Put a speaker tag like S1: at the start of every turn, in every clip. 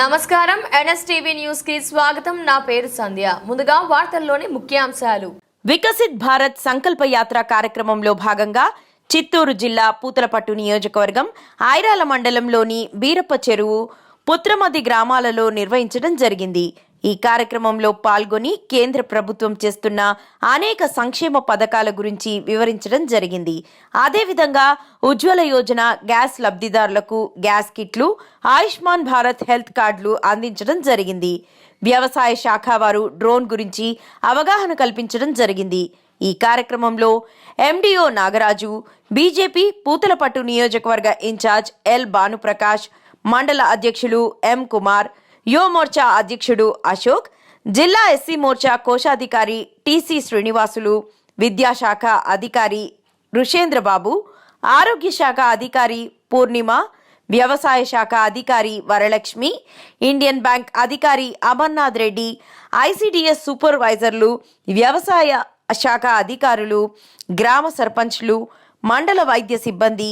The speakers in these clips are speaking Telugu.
S1: నమస్కారం. ఎన్ఎస్టీవీ న్యూస్కి స్వాగతం. నా పేరు సంధ్య. ముందుగా వార్తల్లోని ముఖ్యాంశాలు.
S2: వికసిత్ భారత్ సంకల్ప యాత్ర కార్యక్రమంలో భాగంగా చిత్తూరు జిల్లా పూతలపట్టు నియోజకవర్గం ఐరాల మండలంలోని బీరప్ప చెరువు పుత్రమది గ్రామాలలో నిర్వహించడం జరిగింది. ఈ కార్యక్రమంలో పాల్గొని కేంద్ర ప్రభుత్వం చేస్తున్న అనేక సంక్షేమ పథకాల గురించి వివరించడం జరిగింది. అదేవిధంగా ఉజ్వల యోజన గ్యాస్ లబ్ధిదారులకు గ్యాస్ కిట్లు ఆయుష్మాన్ భారత్ హెల్త్ కార్డులు అందించడం జరిగింది. వ్యవసాయ శాఖ వారు డ్రోన్ గురించి అవగాహన కల్పించడం జరిగింది. ఈ కార్యక్రమంలో ఎండిఓ నాగరాజు బీజేపీ పూతలపట్టు నియోజకవర్గ ఇన్ఛార్జ్ ఎల్ భానుప్రకాష్ మండల అధ్యక్షులు ఎం కుమార్ యువ మోర్చా అధ్యక్షుడు అశోక్ జిల్లా ఎస్సీ మోర్చా కోశాధికారి టీసీ శ్రీనివాసులు విద్యాశాఖ అధికారి ఋషేంద్రబాబు ఆరోగ్య శాఖ అధికారి పూర్ణిమ వ్యవసాయ శాఖ అధికారి వరలక్ష్మి ఇండియన్ బ్యాంక్ అధికారి అమర్నాథ్ రెడ్డి ఐసిడిఎస్ సూపర్వైజర్లు వ్యవసాయ శాఖ అధికారులు గ్రామ సర్పంచ్లు మండల వైద్య సిబ్బంది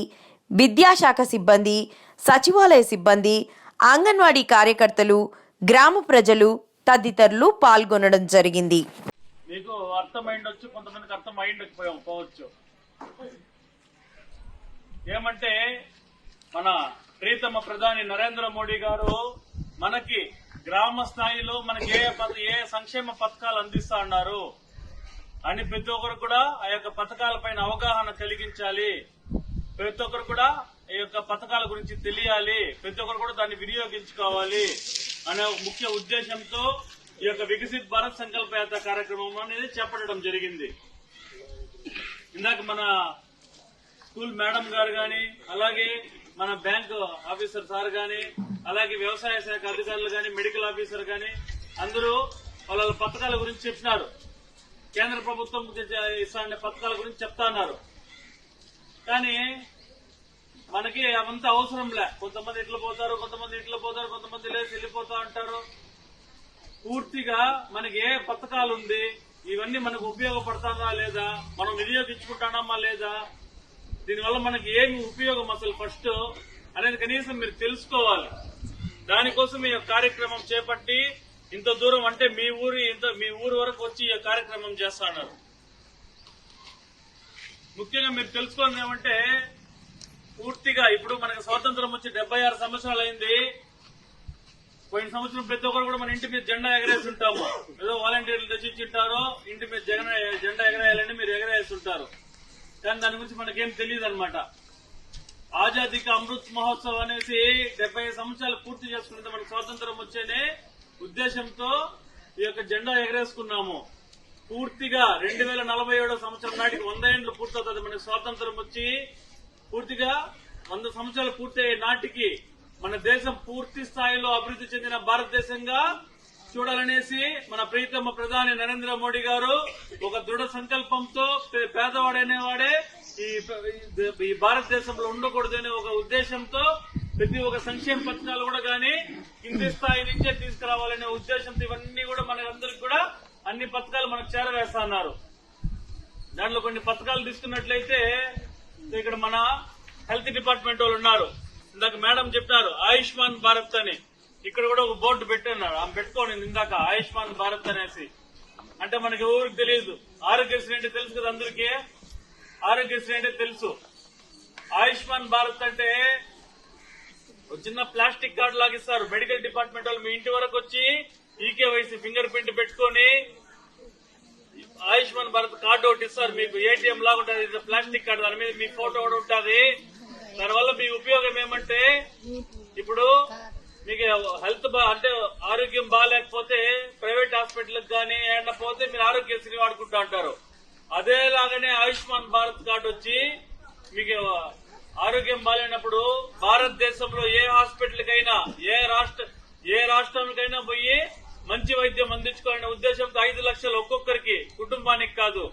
S2: విద్యాశాఖ సిబ్బంది సచివాలయ సిబ్బంది అంగన్వాడీ కార్యకర్తలు గ్రామ ప్రజలు తదితరులు పాల్గొనడం జరిగింది.
S3: మీకు అర్థమైండొచ్చు కొంతమందికి అర్థం అయిండకపోయాం పోవచ్చు. ఏమంటే మన ప్రీతమ ప్రధాని నరేంద్ర మోడీ గారు మనకి గ్రామ స్థాయిలో మనకి ఏ ఏ సంక్షేమ పథకాలు అందిస్తా ఉన్నారు అని ప్రతి ఒక్కరు కూడా ఆ యొక్క పథకాలపైన అవగాహన కలిగించాలి. ప్రతి ఒక్కరు కూడా ఈ యొక్క పథకాల గురించి తెలియాలి. ప్రతి ఒక్కరు కూడా దాన్ని వినియోగించుకోవాలి అనే ముఖ్య ఉద్దేశంతో ఈ యొక్క వికసిత్ భారత్ సంకల్ప యాత్ర కార్యక్రమం అనేది చేపట్టడం జరిగింది. ఇందాక మన స్కూల్ మేడం గారు గాని అలాగే మన బ్యాంకు ఆఫీసర్ సార్ గాని అలాగే వ్యవసాయ శాఖ అధికారులు గాని మెడికల్ ఆఫీసర్ గాని అందరూ వాళ్ళ వాళ్ళ పథకాల గురించి చెప్పినారు. కేంద్ర ప్రభుత్వం ఇస్తాండే పథకాల గురించి చెప్తా ఉన్నారు కానీ మనకి అవంతా అవసరం లే కొంతమంది ఇట్లా పోతారు కొంతమంది ఇట్లా పోతారు కొంతమంది లేచి వెళ్ళిపోతా ఉంటారు పూర్తిగా మనకి ఏ పథకాలు ఉంది? ఇవన్నీ మనకు ఉపయోగపడతారా లేదా? మనం వినియోగించుకుంటామా లేదా? దీనివల్ల మనకి ఏమి ఉపయోగం అసలు ఫస్ట్ అనేది కనీసం మీరు తెలుసుకోవాలి. దానికోసం ఈ కార్యక్రమం చేపట్టి ఇంత దూరం అంటే మీ ఊరి ఇంత మీ ఊరు వరకు వచ్చి ఈ కార్యక్రమం చేస్తున్నారు ముఖ్యంగా మీరు తెలుసుకోవాలి ఏమంటే పూర్తిగా ఇప్పుడు మనకు స్వాతంత్రం వచ్చి డెబ్బై ఆరు సంవత్సరాలు అయింది. పోయిన సంవత్సరం ప్రతి ఒక్కరు కూడా మన ఇంటి మీద జెండా ఎగరేసి ఉంటాము. ఏదో వాలంటీర్లు తెచ్చిచ్చింటారో ఇంటి మీద జగన్ జెండా ఎగరేయాలని మీరు ఎగరేసి ఉంటారు. కానీ దాని గురించి మనకేం తెలియదు అనమాట ఆజాదీ అమృత్ మహోత్సవ్ అనేసి డెబ్బై సంవత్సరాలు పూర్తి చేసుకున్నది మనకు స్వాతంత్రం వచ్చేనే ఉద్దేశంతో ఈ యొక్క జెండా ఎగరేసుకున్నాము. పూర్తిగా రెండు వేల నలభై ఏడో సంవత్సరం నాటికి వంద ఏండ్లు పూర్తవుతుంది. మనకి స్వాతంత్రం వచ్చి పూర్తిగా వంద సంవత్సరాలు పూర్తయ్యే నాటికి మన దేశం పూర్తి స్థాయిలో అభివృద్ధి చెందిన భారతదేశంగా చూడాలనేసి మన ప్రీతమ ప్రధాని నరేంద్ర మోడీ గారు ఒక దృఢ సంకల్పంతో పేదవాడనేవాడే ఈ ఈ భారతదేశంలో ఉండకూడదనే ఒక ఉద్దేశంతో ప్రతి ఒక్క సంక్షేమ పథకాలు కూడా కానీ కింది స్థాయి నుంచే తీసుకురావాలనే ఉద్దేశంతో ఇవన్నీ కూడా మనందరికి కూడా అన్ని పథకాలు మనకు చేరవేస్తున్నారు దాంట్లో కొన్ని పథకాలు తీసుకున్నట్లయితే ఇక్కడ మన హెల్త్ డిపార్ట్మెంట్ వాళ్ళు ఉన్నారు. ఇందాక మేడం చెప్పినారు ఆయుష్మాన్ భారత్ అని. ఇక్కడ కూడా ఒక బోర్డు పెట్టున్నారు. ఆమె పెట్టుకోండి ఇందాక ఆయుష్మాన్ భారత్ అనేసి. అంటే మనకి ఊరికి తెలియదు. ఆరోగ్యశ్రీ అంటే తెలుసు కదా అందరికీ? ఆరోగ్యశ్రీ అంటే తెలుసు. ఆయుష్మాన్ భారత్ అంటే ఒక చిన్న ప్లాస్టిక్ కార్డు లాగిస్తారు మెడికల్ డిపార్ట్మెంట్ వాళ్ళు మీ ఇంటి వరకు వచ్చి ఈకేవైసీ ఫింగర్ ప్రింట్ పెట్టుకొని ఆయుష్మాన్ భారత్ కార్డు ఒకటి ఇస్తారు. మీకు ఏటీఎం లాగా ఉంటుంది. Plastic card. దాని మీద మీ ఫోటో కూడా ఉంటుంది. దానివల్ల మీ ఉపయోగం ఏమంటే ఇప్పుడు మీకు హెల్త్ బా అంటే ఆరోగ్యం బాగాలేకపోతే ప్రైవేట్ హాస్పిటల్ కానీ ఏమన్నా పోతే మీరు ఆరోగ్యశ్రీ వాడుకుంటా ఉంటారు అదేలాగానే ఆయుష్మాన్ భారత్ కార్డు వచ్చి మీకు ఆరోగ్యం బాగాలేనప్పుడు భారతదేశంలో ఏ హాస్పిటల్కైనా ఏ రాష్ట్ర ఏ రాష్ట్రానికైనా పోయి మంచి వైద్యం అందించుకోవాలనే ఉద్దేశంతో ఐదు లక్షలు ఒక్కొక్కరికి కుటుంబానికి కాదు.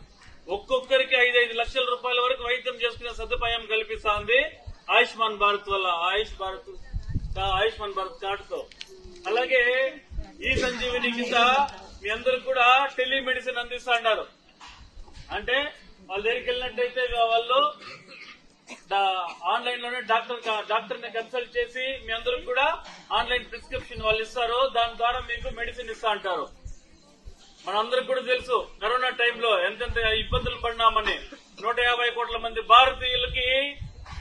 S3: ఒక్కొక్కరికి ఐదు ఐదు లక్షల రూపాయల వరకు వైద్యం చేసుకునే సదుపాయం కల్పిస్తోంది ఆయుష్మాన్ భారత్ వల్ల. ఆయుష్ భారత్ ఆయుష్మాన్ భారత్ కార్డుతో. అలాగే ఈ సంజీవిని కింద మీ అందరు కూడా టెలిమెడిసిన్ అందిస్తా అంటే వాళ్ళ దగ్గరికి వెళ్ళినట్టయితే వాళ్ళు ఆన్లైన్లోనే డాక్టర్ డాక్టర్ని కన్సల్ట్ చేసి మీ అందరికి కూడా ఆన్లైన్ ప్రిస్క్రిప్షన్ వాళ్ళు ఇస్తారు. దాని ద్వారా మీకు మెడిసిన్ ఇస్తా అంటారు. మనందరికి కూడా తెలుసు కరోనా టైంలో ఎంతెంత ఇబ్బందులు పడినామని. నూట యాభై కోట్ల మంది భారతీయులకి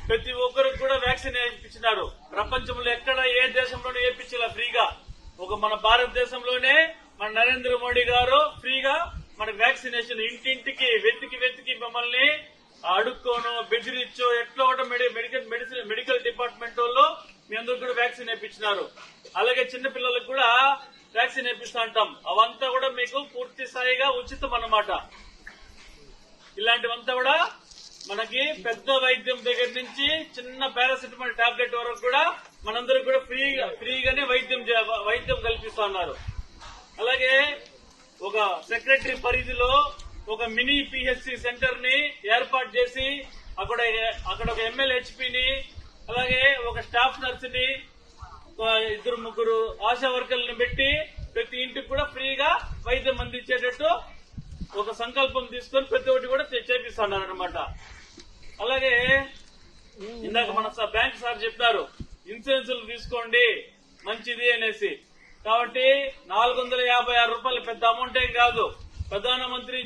S3: ప్రతి ఒక్కరికి కూడా వ్యాక్సిన్ వేయించినారు. ప్రపంచంలో ఎక్కడ ఏ దేశంలోనూ వేయించాల ఫ్రీగా. ఒక మన భారతదేశంలోనే మన నరేంద్ర మోడీ గారు ఫ్రీగా మన వ్యాక్సినేషన్ ఇంటింటికి వెతికి వెతికి మిమ్మల్ని అడుక్కోను బెదిరించో ఎట్లా ఒకటి మెడి- మెడికల్ మెడిసిన్ మెడికల్ డిపార్ట్మెంట్ వాళ్ళు మీ అందరికి కూడా వ్యాక్సిన్ వేయించినారు అలాగే చిన్న పిల్లలకు కూడా వ్యాక్సిన్ వేపిస్తా అంటాం అవంతా కూడా మీకు పూర్తి స్థాయిగా ఉచితం అన్నమాట ఇలాంటివంతా కూడా మనకి పెద్ద వైద్యం దగ్గర నుంచి చిన్న పారాసిటమాల్ టాబ్లెట్ వరకు కూడా మనందరూ కూడా ఫ్రీగా ఫ్రీగానే వైద్యం చే- వైద్యం కల్పిస్తున్నారు అలాగే ఒక సెక్రటరీ పరిధిలో ఒక మినీ పిహెచ్సి సెంటర్ని ఏర్పాటు చేసి అక్కడ అక్కడ ఒక ఎమ్మెల్యేహెచ్పిని అలాగే ఒక స్టాఫ్ నర్స్ని ఒక ఇద్దరు ముగ్గురు ఆశా వర్కర్లను పెట్టి ప్రతి ఇంటికి కూడా ఫ్రీగా వైద్యం అందించేటట్టు ఒక సంకల్పం తీసుకొని ప్రతి ఒక్కటి కూడా చేపిస్తున్నారు అనమాట అలాగే ఇందాక మన బ్యాంక్ సార్ చెప్పారు ఇన్సూరెన్సులు తీసుకోండి మంచిది అనేసి. కాబట్టి నాలుగు వందల యాభై ఆరు రూపాయలు పెద్ద అమౌంట్ ఏం కాదు. ప్రధానమంత్రి